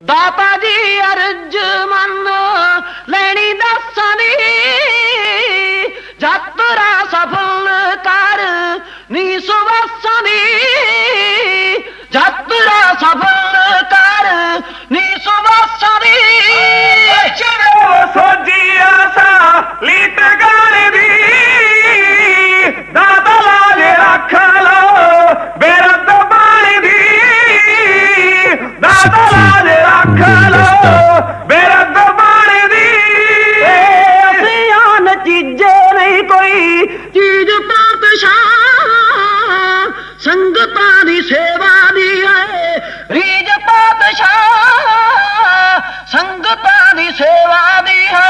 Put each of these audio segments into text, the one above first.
தாத்தாஜி அர்ஜு மன்னு லெனிதசனி ஜத்துரா சபல் தாரு நீ சுவசனி. ni seva ni ha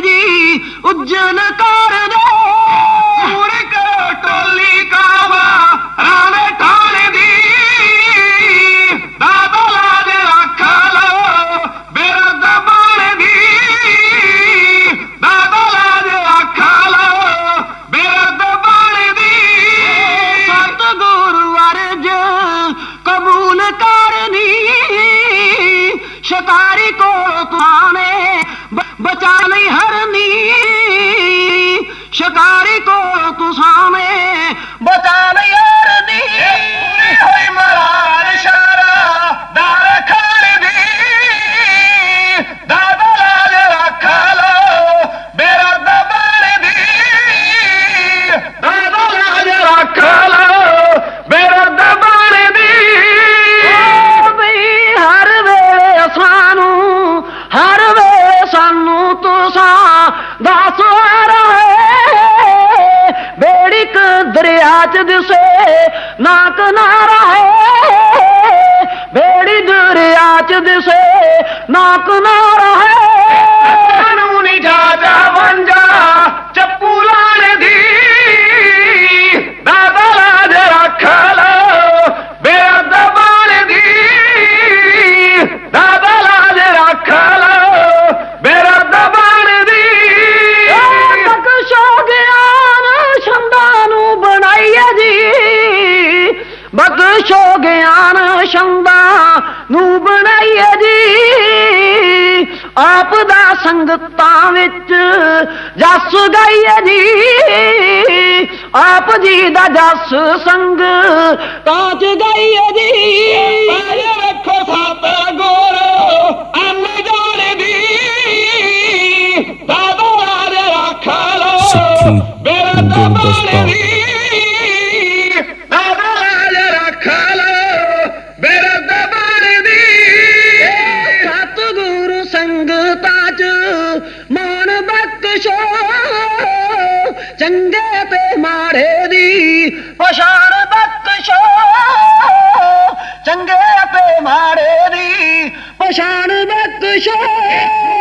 الذي أجلك शिकारी को तुआने बचा नहीं हरनी शिकारी को तुसाने बचा नहीं مساجد سے ناک نارا ہے بیڑی دور آچد ناک نارا ہے ਜਾਪਦਾ ਸੰਗਤਾਂ ਵਿੱਚ ਜਸ ਗਾਈਏ ਜੀ ਆਪ ਜੀ ਦਾ ਜਸ ਸੰਗ ਤਾਂ ਚ ਗਾਈਏ ਦੀ ਪਛਾਣ ਬਖਸ਼ੋ। ਚੰਗੇ ਅਤੇ ਮਾੜੇ ਦੀ ਪਛਾਣ ਬਖਸ਼ੋ।